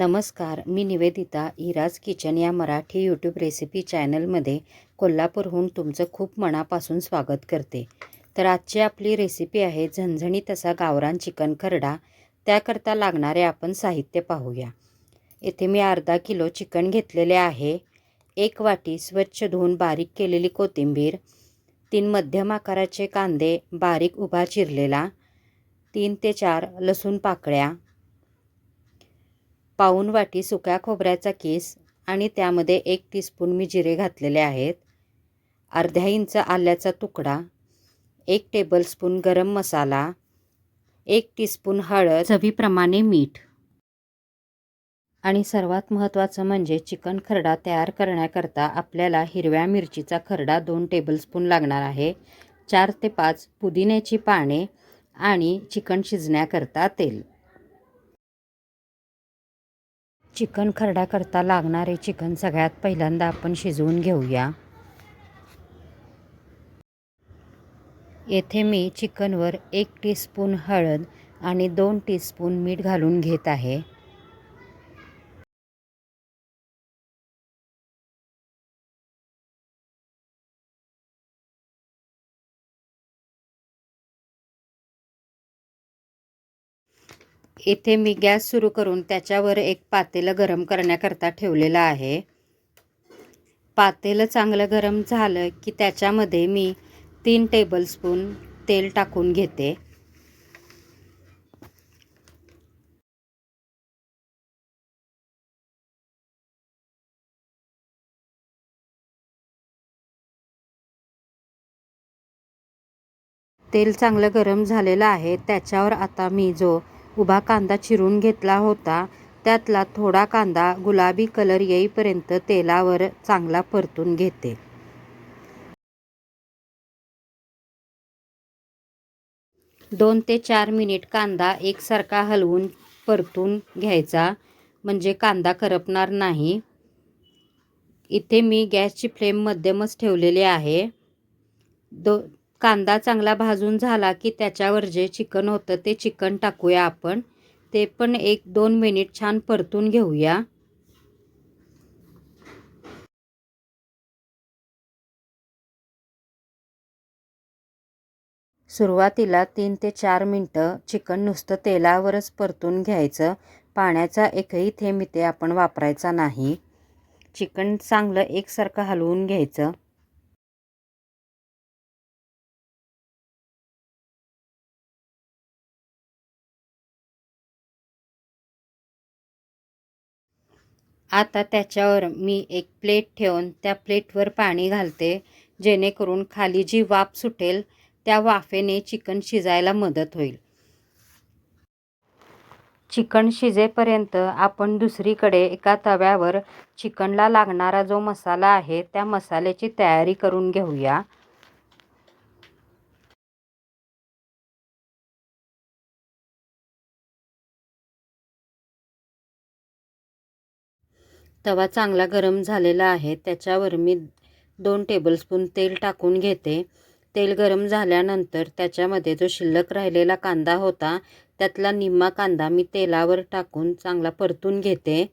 नमस्कार मी Nivedita Ira's kitchen या Marathi YouTube recipe चॅनलमध्ये कोल्हापूरहून तुमचं खूप मनापासून स्वागत करते. तर आजची आपली रेसिपी आहे झणझणीत असा गावरान चिकन खरडा. त्याकरता लागणारे आपण साहित्य पाहूया. येथे मी अर्धा किलो चिकन घेतलेले आहे. एक वाटी स्वच्छ धुवून बारीक केलेली कोथिंबीर तीन मध्यम आकाराचे कांदे बारीक उभा चिरलेला तीन ते चार लसूण पाकळ्या पाऊण वाटी सुक्या खोबऱ्याचा किस आणि त्यामध्ये एक टीस्पून मी जिरे घातलेले आहेत. अर्ध्या इंच आल्याचा तुकडा एक टेबलस्पून गरम मसाला एक टीस्पून हळद चवीप्रमाणे मीठ आणि सर्वात महत्त्वाचं म्हणजे चिकन खरडा तयार करण्याकरता आपल्याला हिरव्या मिरचीचा खरडा दोन टेबलस्पून लागणार आहे. चार ते पाच पुदिन्याची पाने आणि चिकन शिजण्याकरता तेल. चिकन खरडाकरता लागणारे चिकन सगळ्यात पहिल्यांदा आपण शिजवून घेऊया. येथे मी चिकनवर एक टीस्पून हळद आणि दोन टीस्पून मीठ घालून घेत आहे. इथे मी गॅस सुरू करून त्याच्यावर एक पातेलं गरम करण्याकरता ठेवलेलं आहे. पातेलं चांगलं गरम झालं की त्याच्यामध्ये मी तीन टेबलस्पून तेल टाकून घेते. तेल चांगलं गरम झालेलं आहे. त्याच्यावर आता मी जो उभा कांदा चिरून घेतला होता. त्यातला थोडा कांदा गुलाबी कलर येईपर्यंत तेलावर चांगला परतून घेते. दोन ते चार मिनिट कांदा एकसारखा हलवून परतून घ्यायचा. म्हणजे कांदा करपणार नाही. इथे मी गॅसची फ्लेम मध्यमच ठेवलेली आहे. दो कांदा चांगला भाजून झाला की त्याच्यावर जे चिकन होतं ते चिकन टाकूया आपण. ते पण एक दोन मिनिट छान परतून घेऊया. सुरुवातीला तीन ते चार मिनटं चिकन नुसतं तेलावरच परतून घ्यायचं. पाण्याचा एकही थेंब इथे आपण वापरायचा नाही. चिकन चांगलं एकसारखं हलवून घ्यायचं. आता त्याच्यावर मी एक प्लेट ठेवून त्या प्लेटवर पाणी घालते जेणेकरून खाली जी वाफ सुटेल त्या वाफेने चिकन शिजायला मदत होईल. चिकन शिजेपर्यंत आपण दुसरीकडे एका तव्यावर चिकनला लागणारा जो मसाला आहे त्या मसाल्याची तयारी करून घेऊया. तवा चांगला गरम झालेला आहे. त्याच्यावर मी दोन टेबलस्पून तेल टाकून घेते. तेल गरम झाल्यानंतर त्याच्यामध्ये जो शिल्लक राहिलेला कांदा होता त्यातला निम्मा कांदा मी तेलावर टाकून चांगला परतून घेते.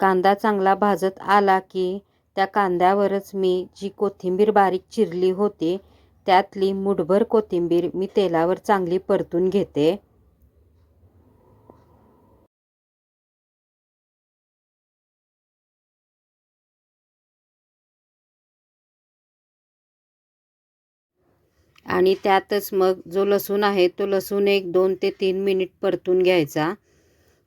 कांदा चांगला भाजत आला की त्या कांद्यावरच मी जी कोथिंबीर बारीक चिरली होती त्यातली मुठभर कोथिंबीर मी तेलावर चांगली परतून घेते. आणि त्यातच मग जो लसूण आहे तो लसूण एक दोन ते तीन मिनिट परतून घ्यायचा.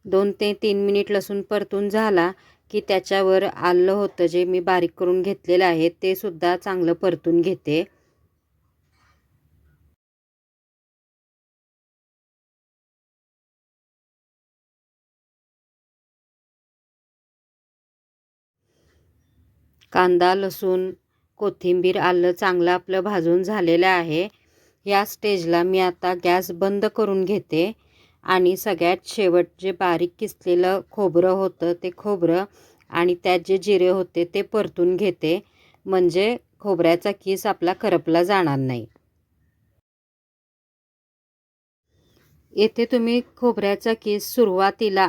दोन ते तीन मिनिट लसूण परतून झाला की त्याच्यावर आलं होतं जे मी बारीक करून घेतलेलं आहे ते सुद्धा चांगलं परतून घेते. कांदा लसूण कोथिंबीर आलं चांगलं आपलं भाजून झालेलं आहे. या स्टेजला मी आता गॅस बंद करून घेते. आणि सगळ्यात शेवट जे बारीक किसलेलं खोबरं होतं ते खोबरं आणि त्यात जे जिरे होते ते परतून घेते. म्हणजे खोबऱ्याचा किस आपला करपला जाणार नाही. येथे तुम्ही खोबऱ्याचा किस सुरुवातीला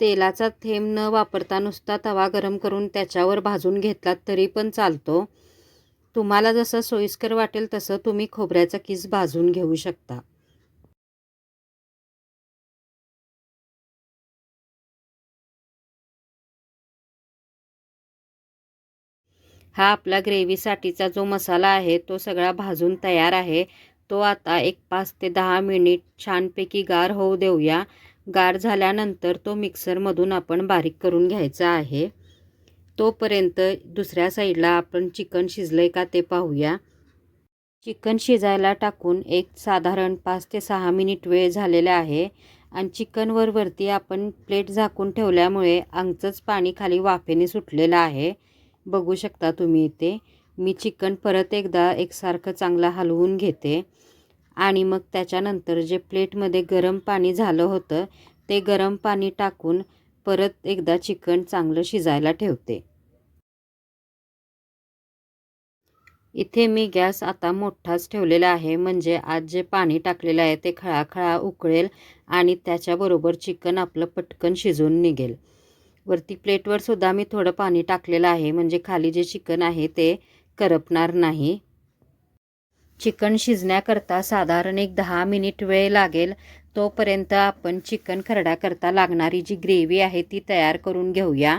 तेलाचा थेंब न वापरता नुसता तवा गरम करून त्याच्यावर भाजून घेतलात तरी पण चालतो. तुम्हाला जसं सोयीस्कर वाटेल तसं तुम्ही खोबऱ्याचा किस भाजून घेऊ शकता. हा आपला ग्रेव्हीसाठीचा जो मसाला आहे तो सगळा भाजून तयार आहे. तो आता एक पाच ते दहा मिनिट छानपैकी गार होऊ देऊया. गार झाल्यानंतर तो मिक्सरमधून आपण बारीक करून घ्यायचा आहे. तोपर्यंत दुसऱ्या साईडला आपण चिकन शिजलं आहे का ते पाहूया. चिकन शिजायला टाकून एक साधारण पाच ते सहा मिनिट वेळ झालेला आहे. आणि चिकनवर वरती आपण प्लेट झाकून ठेवल्यामुळे अंगचंच पाणी खाली वाफेने सुटलेलं आहे. बघू शकता तुम्ही इथे. मी चिकन परत एकदा एकसारखं चांगलं हलवून घेते. आणि मग त्याच्यानंतर जे प्लेटमध्ये गरम पाणी झालं होतं ते गरम पाणी टाकून परत एकदा चिकन चांगलं शिजायला ठेवते. इथे मी गॅस आता मोठाच ठेवलेला आहे म्हणजे आज जे पाणी टाकलेलं आहे ते खळाखळा उकळेल आणि त्याच्याबरोबर चिकन आपलं पटकन शिजून निघेल. वरती प्लेटवर सुद्धा मी थोडं पाणी टाकलेलं आहे. म्हणजे खाली जे चिकन आहे ते करपणार नाही. चिकन शिजण्याकरता साधारण एक दहा मिनिट वेळ लागेल. तोपर्यंत आपण चिकन खरडाकरता लागणारी जी ग्रेव्ही आहे ती तयार करून घेऊया.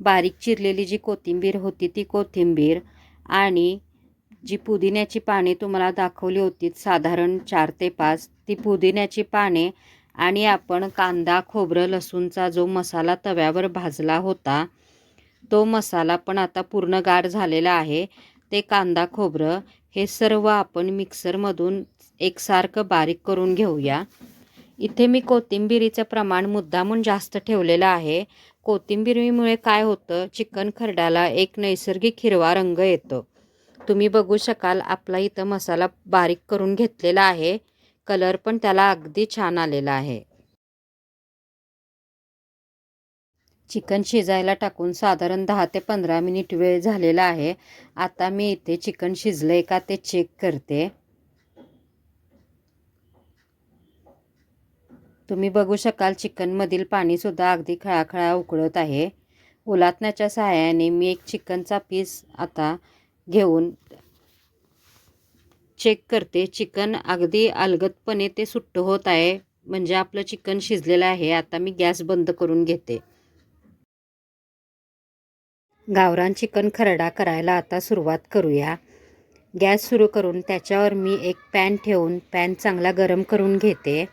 बारीक चिरलेली जी कोथिंबीर होती ती कोथिंबीर आणि जी पुदिन्याची पाने तुम्हाला दाखवली होती साधारण चार ते पाच ती पुदिन्याची पाने आणि आपण कांदा खोबरं लसूणचा जो मसाला तव्यावर भाजला होता तो मसाला पण आता पूर्ण गार झालेला आहे. ते कांदा खोबरं हे सर्व आपण मिक्सरमधून एकसारखं बारीक करून घेऊया. इथे मी कोथिंबिरीचं प्रमाण मुद्दामून जास्त ठेवलेलं आहे. कोथिंबिरीमुळे काय होतं? चिकन खरडाला एक नैसर्गिक हिरवा रंग येतो. तुम्ही बघू शकाल आपला इथं मसाला बारीक करून घेतलेला आहे. कलर पण त्याला अगदी छान आलेला आहे. चिकन शिजायला टाकून साधारण दहा ते पंधरा मिनिट वेळ झालेला आहे. आता मी इथे चिकन शिजलं आहे का ते चेक करते. तुम्ही बघू शकाल चिकनमधील पाणीसुद्धा अगदी खळाखळा उकळत आहे. उलातण्याच्या सहाय्याने मी एक चिकनचा पीस आता घेऊन चेक करते. चिकन अगदी अलगदपणे ते सुट्ट होत आहे. म्हणजे आपलं चिकन शिजलेलं आहे. आता मी गॅस बंद करून घेते. गावरान चिकन खरडा करायला आता सुरुवात करूया. गॅस सुरू करून त्याच्यावर मी एक पॅन ठेवून पॅन चांगला गरम करून घेते.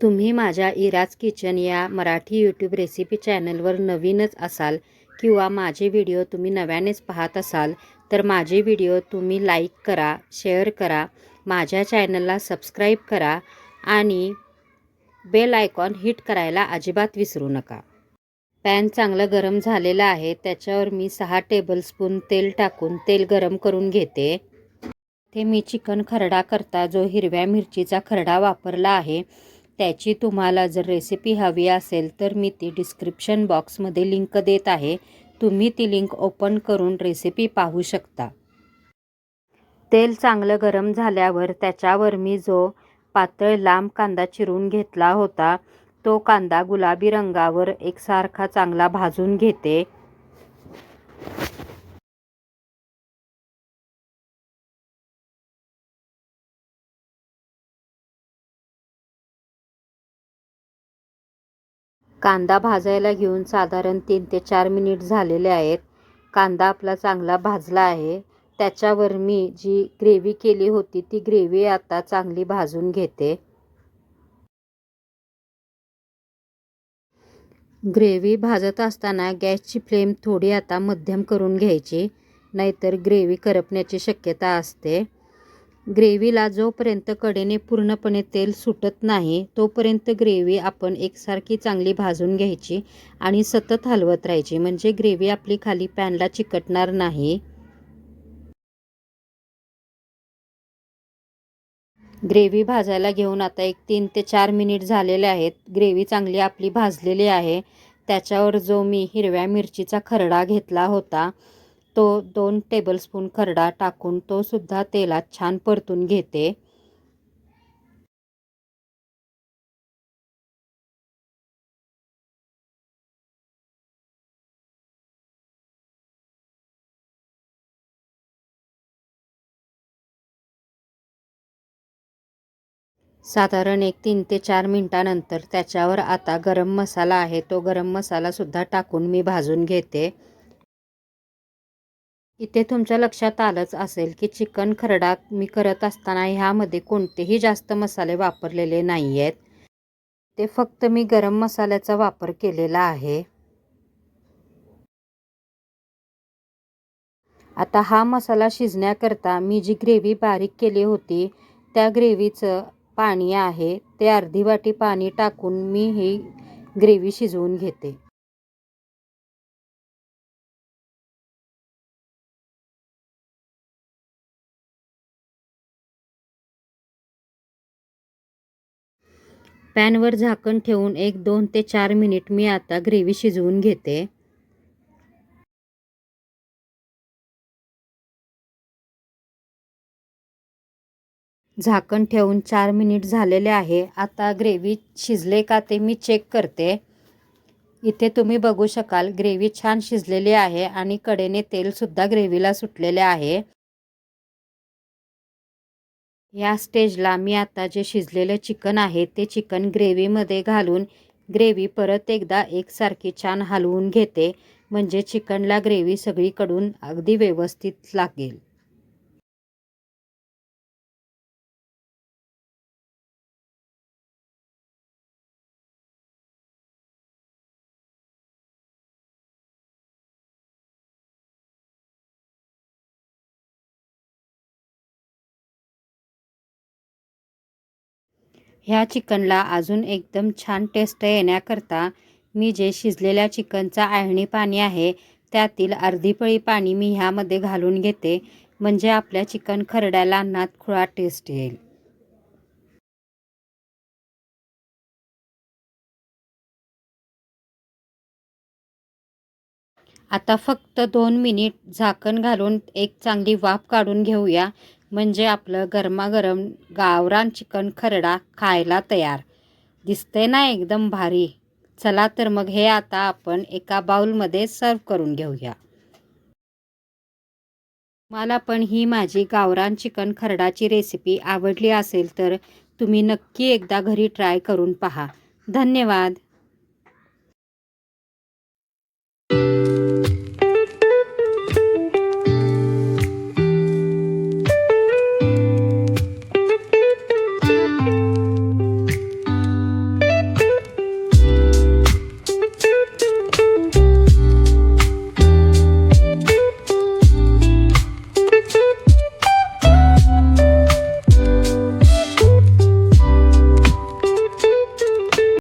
तुम्ही माझ्या इराज किचन या मराठी यूट्यूब रेसिपी चॅनलवर नवीनच असाल किंवा माझे व्हिडिओ तुम्ही नव्यानेच पाहत असाल तर माझे व्हिडिओ तुम्ही लाईक करा शेअर करा माझ्या चॅनलला सबस्क्राईब करा आणि बेल आयकॉन हिट करायला अजिबात विसरू नका. पॅन चांगलं गरम झालेलं आहे त्याच्यावर मी सहा टेबलस्पून तेल टाकून तेल गरम करून घेते. ते मी चिकन खरडा करता जो हिरव्या मिरचीचा खरडा वापरला आहे त्याची तुम्हाला जर रेसिपी हवी असेल तर मी ती डिस्क्रिप्शन बॉक्समध्ये लिंक देत आहे. तुम्ही ती लिंक ओपन करून रेसिपी पाहू शकता. तेल चांगलं गरम झाल्यावर त्याच्यावर मी जो पातळ लांब कांदा चिरून घेतला होता तो कांदा गुलाबी रंगावर एकसारखा चांगला भाजून घेते. कांदा भाजायला घेऊन साधारण तीन ते चार मिनिट झालेले आहेत. कांदा आपला चांगला भाजला आहे. त्याच्यावर मी जी ग्रेव्ही केली होती ती ग्रेव्ही आता चांगली भाजून घेते. ग्रेव्ही भाजत असताना गॅसची फ्लेम थोडी आता मध्यम करून घ्यायची नाहीतर ग्रेव्ही करपण्याची शक्यता असते. ग्रेव्हीला जोपर्यंत कडेने पूर्णपणे तेल सुटत नाही तोपर्यंत ग्रेव्ही आपण एकसारखी चांगली भाजून घ्यायची आणि सतत हलवत राहायची. म्हणजे ग्रेव्ही आपली खाली पॅनला चिकटणार नाही. ग्रेव्ही भाजायला घेऊन आता एक तीन ते चार मिनिट झालेले आहेत. ग्रेव्ही चांगली आपली भाजलेली आहे. त्याच्यावर जो मी हिरव्या मिरचीचा खरडा घेतला होता तो दोन टेबलस्पून खरडा टाकून तो सुद्धा तेलात छान परतून घेते. साधारण एक तीन ते चार मिनटानंतर त्याच्यावर आता गरम मसाला आहे तो गरम मसालासुद्धा टाकून मी भाजून घेते. इथे तुमच्या लक्षात आलंच असेल की चिकन खरडा मी करत असताना ह्यामध्ये कोणतेही जास्त मसाले वापरलेले नाही आहेत ते फक्त मी गरम मसाल्याचा वापर केलेला आहे. आता हा मसाला शिजण्याकरता मी जी ग्रेव्ही बारीक केली होती त्या ग्रेव्हीचं पाणी आहे ते अर्धी वाटी पाणी टाकून मी ही ग्रेव्ही शिजवून घेते. पॅनवर झाकण ठेवून एक दोन ते चार मिनिट मी आता ग्रेव्ही शिजवून घेते. झाकण ठेवून चार मिनिट झालेले आहे. आता ग्रेव्ही शिजले का ते मी चेक करते. इथे तुम्ही बघू शकाल ग्रेव्ही छान शिजलेली आहे आणि कडेने तेलसुद्धा ग्रेव्हीला सुटलेले आहे. या स्टेजला मी आता जे शिजलेलं चिकन आहे ते चिकन ग्रेव्हीमध्ये घालून ग्रेव्ही परत एकदा एकसारखी छान हलवून घेते. म्हणजे चिकनला ग्रेव्ही सगळीकडून अगदी व्यवस्थित लागेल. ह्या चिकनला अजून एकदम छान टेस्ट येण्याकरता मी जे शिजलेल्या चिकनचा आळणी पाणी आहे त्यातील अर्धी पळी पाणी मी ह्यामध्ये घालून घेते. म्हणजे आपल्या चिकन खरड्याला अन्नात खुळा टेस्ट येईल. आता फक्त दोन मिनिट झाकण घालून एक चांगली वाफ काढून घेऊया. म्हणजे आपलं गरमागरम गावरान चिकन खरडा खायला तयार. दिसते ना एकदम भारी. चला तर मग हे आता आपण एका बाउलमध्ये सर्व करून घेऊया. मला पण ही माझी गावरान चिकन खरडाची रेसिपी आवडली असेल तर तुम्ही नक्की एकदा घरी ट्राय करून पहा. धन्यवाद.